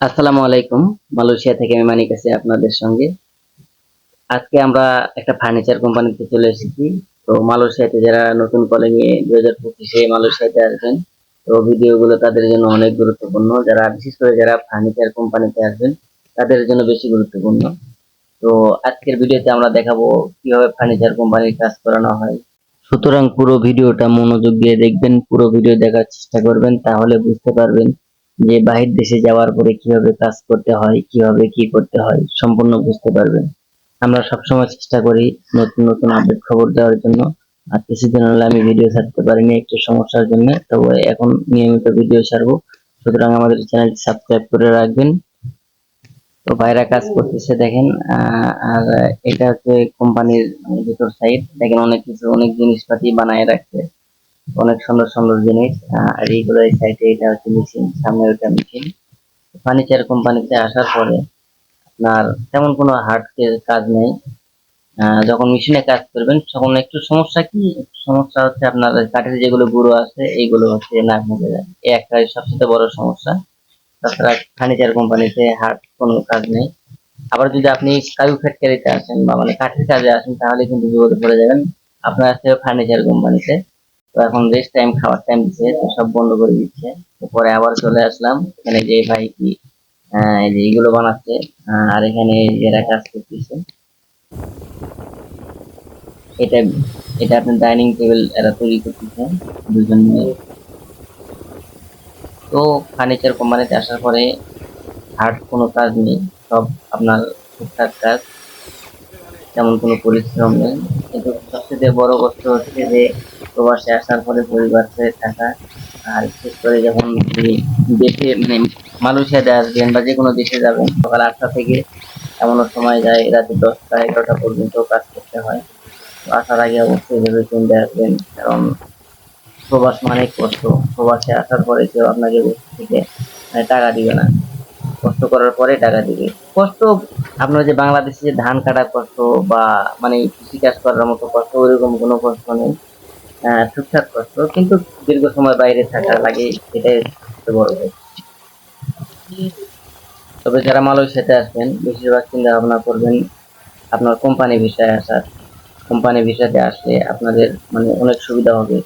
আসসালামু আলাইকুম। মালয়েশিয়া থেকে আমি মানিক আছি আপনাদের সঙ্গে। আজকে আমরা একটা ফার্নিচার কোম্পানিতে চলে এসেছি। তো মালয়েশিয়াতে যারা নতুন কলিং এ দুই হাজার পঁচিশে মালয়েশিয়াতে আসবেন, তো ভিডিওগুলো তাদের জন্য অনেক গুরুত্বপূর্ণ। যারা, বিশেষ করে যারা ফার্নিচার কোম্পানিতে আসবেন, তাদের জন্য বেশি গুরুত্বপূর্ণ। তো আজকের ভিডিওতে আমরা দেখাবো কীভাবে ফার্নিচার কোম্পানির কাজ করানো হয়। সুতরাং পুরো ভিডিওটা মনোযোগ দিয়ে দেখবেন, পুরো ভিডিও দেখার চেষ্টা করবেন, তাহলে বুঝতে পারবেন যে বাহির দেশে যাওয়ার পরে কীভাবে কাজ করতে হয়, কীভাবে কি করতে হয়, সম্পূর্ণ বুঝতে পারবেন। আমরা সবসময় চেষ্টা করি নতুন নতুন আপডেট খবর দেওয়ার জন্য। আর কিছুদিন হলে আমি ভিডিও ছাড়তে পারিনি একটু সমস্যার জন্য, তবে এখন নিয়মিত ভিডিও ছাড়বো। সুতরাং আমাদের চ্যানেলটি সাবস্ক্রাইব করে রাখবেন। তো বাইরে কাজ করতেছে দেখেন আর এটা হচ্ছে কোম্পানির ভিতর সাইড দেখেন অনেক কিছু, অনেক জিনিসপাতি বানায় রাখছে। অনেক সুন্দর সুন্দর জিনিস। আর এইগুলো এই সাইডে এটা হচ্ছে মেশিন সামনে ওইটা মেশিন ফার্নিচার কোম্পানিতে আসার পরে আপনার তেমন কোনো হার্ড কাজ নেই। যখন মেশিনে কাজ করবেন, তখন একটু সমস্যা কি? সমস্যা হচ্ছে আপনার কাঠের যেগুলো গুঁড়ো আছে, এইগুলো হচ্ছে নাক মুখে যায়। এই একটা সবচেয়ে বড় সমস্যা। তাছাড়া ফার্নিচার কোম্পানিতে হার্ড কোনো কাজ নেই। আবার যদি আপনি কাজু ফ্যাক্টরিতে আসেন বা মানে কাঠের কাজে আসেন, তাহলে কিন্তু বিপদে পড়ে যাবেন। আপনার আছে ফার্নিচার কোম্পানিতে তো এখন রেস্ট টাইম খাওয়ার টাইম দিচ্ছে তো সব বন্ধ করে দিচ্ছে। পরে আবার চলে আসলাম, এখানে যে ভাই কি এই যে এইগুলো বানাচ্ছে আর এখানে এরা কাজ করতেছে। এটা এটা আপনার ডাইনিং টেবিল এরা তৈরি করতেছে, দুজন মিলে। তো ফার্নিচার কোম্পানিতে আসার পরে হার্ড কোনো কাজ নেই, সব আপনার টুকটাক কাজ। তেমন কোনো পরিশ্রম নেই। কিন্তু সবচেয়ে বড় কষ্ট হচ্ছে যে প্রবাসে আসার পরে পরিবার ছেড়ে থাকা, আর বিশেষ করে যখন দেশে মানে মালয়েশিয়াতে আসবেন বা যে কোনো দেশে যাবেন, সকাল আটটা থেকে এমনও সময় যায়, রাতে দশটা, এগারোটা পর্যন্ত কাজ করতে হয়। আসার আগে অবশ্যই ভেবে চিন্তে আসবেন, কারণ প্রবাস মানে কষ্ট। প্রবাসে আসার পরে কেউ আপনাকে থেকে মানে টাকা দিবে না। কষ্ট করার পরে টাকা দিবে। কষ্ট, আপনার যে বাংলাদেশে যে ধান কাটার কষ্ট বা মানে কৃষিকাজ করার মতো কষ্ট ওইরকম কোনো কষ্ট নেই। টুকটাক কষ্ট, কিন্তু দীর্ঘ সময় বাইরে থাকা লাগে, এটাই বড়। তবে যারা মালয়েশিয়াতে আসবেন, বেশিরভাগ চিন্তা ভাবনা করবেন, আপনার কোম্পানি ভিসায় আসার, কোম্পানি ভিসাতে আসলে আপনাদের মানে অনেক সুবিধা হবে।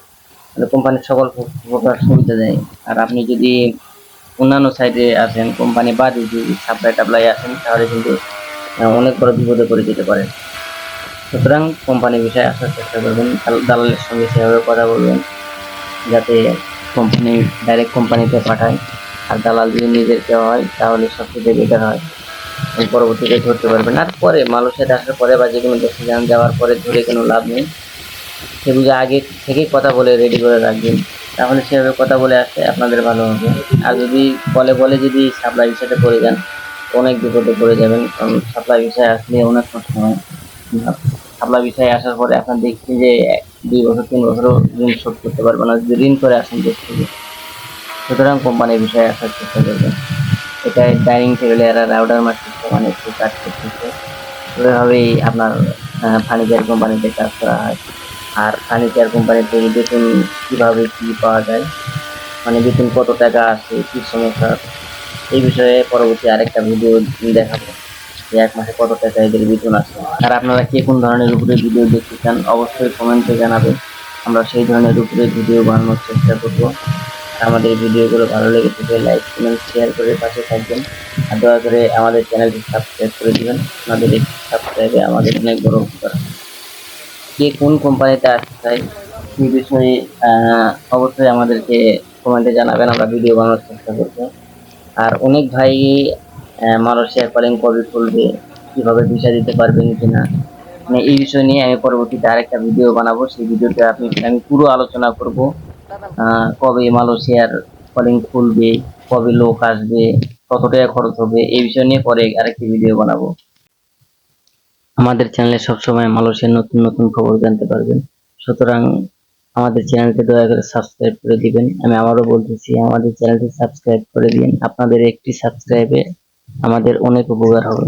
মানে কোম্পানির সকল প্রকার সুবিধা দেয়। আর আপনি যদি অন্যান্য সাইডে আসেন, কোম্পানি বাদে যদি সাপ্লাই টাপ্লাই আসেন, তাহলে কিন্তু অনেক বড় বিপদে পড়ে যেতে পারেন। সুতরাং কোম্পানি বিষয়ে আসার চেষ্টা করবেন, দাল- দালালের সঙ্গে সেভাবে কথা বলবেন, যাতে কোম্পানি ডাইরেক্ট কোম্পানিতে পাঠায়। আর দালাল যদি নিজেরকে হয়, তাহলে সব সবচেয়ে বেটার হয়। পরবর্তীতে ধরতে পারবেন। আর পরে মালয়েশিয়াতে আসার পরে বা যে কোনো দেশে যান, যাওয়ার পরে ধরে কোনো লাভ নেই। সে বুঝে আগে থেকেই কথা বলে রেডি করে রাখবেন। তাহলে সেভাবে কথা বলে আসতে আপনাদের ভালো হবে। আর যদি বলে বলে যদি সাপ্লাই বিষয়টা পড়ে যান, অনেক বিপদে পড়ে যাবেন। কারণ সাপ্লাই বিষয়ে আসলে অনেক কষ্ট হয়। সাপ্লাই বিষয়ে আসার পরে আপনার দেখছি যে দুই বছর, তিন বছরও ঋণ শোধ করতে পারবে না। যদি ঋণ করে আসেন দেশ থেকে, সুতরাং কোম্পানির বিষয়ে আসার চেষ্টা করবেন। এটা ডাইনিং টেবিলে এরা রাউডার মারতেছে মানে একটু কাজ করতেছে। ওইভাবেই আপনার ফার্নিচার কোম্পানিতে কাজ করা হয়। আর ফার্নিচার কোম্পানিতে বেতন কীভাবে কী পাওয়া যায়? মানে বেতন কত টাকা আসে কি সমস্যা? এই বিষয়ে পরবর্তী আরেকটা ভিডিও দেখাবো। যে এক মাসে কত টাকা এদের বেতন আসে আর আপনারা কে কোন ধরনের উপরে ভিডিও দেখতে চান, অবশ্যই কমেন্টে জানাবেন। আমরা সেই ধরনের উপরে ভিডিও বানানোর চেষ্টা করব। আমাদের ভিডিওগুলো ভালো লেগে থাকে লাইক কমেন্ট শেয়ার করে পাশে থাকবেন। আর দয়া করে আমাদের চ্যানেলটি সাবস্ক্রাইব করে দিবেন। আমাদের সাবস্ক্রাইবে আমাদের অনেক বড় উপকার কে কোন কোম্পানিতে আসতে চাই সেই বিষয়ে অবশ্যই আমাদেরকে কমেন্টে জানাবেন। আমরা ভিডিও বানানোর চেষ্টা করব। আর অনেক ভাই আহ, মালয়েশিয়ার কলিং কবে খুলবে কীভাবে ভিসা দিতে পারবেন কিনা। মানে এই বিষয় নিয়ে আমি পরবর্তীতে আরেকটা ভিডিও বানাবো। সেই ভিডিওতে আপনি আমি পুরো আলোচনা করব কবে মালয়েশিয়ার কলিং খুলবে কবে লোক আসবে কত টাকা খরচ হবে এই বিষয় নিয়ে পরে আরেকটি ভিডিও বানাবো। আমাদের চ্যানেলে সবসময় মালয়েশিয়ার নতুন নতুন খবর জানতে পারবেন। সুতরাং আমাদের চ্যানেলকে দয়া করে সাবস্ক্রাইব করে দিবেন। আমি আবারও বলতেছি আমাদের চ্যানেলটি সাবস্ক্রাইব করে দিন। আপনাদের একটি সাবস্ক্রাইবে আমাদের অনেক উপকার হবে।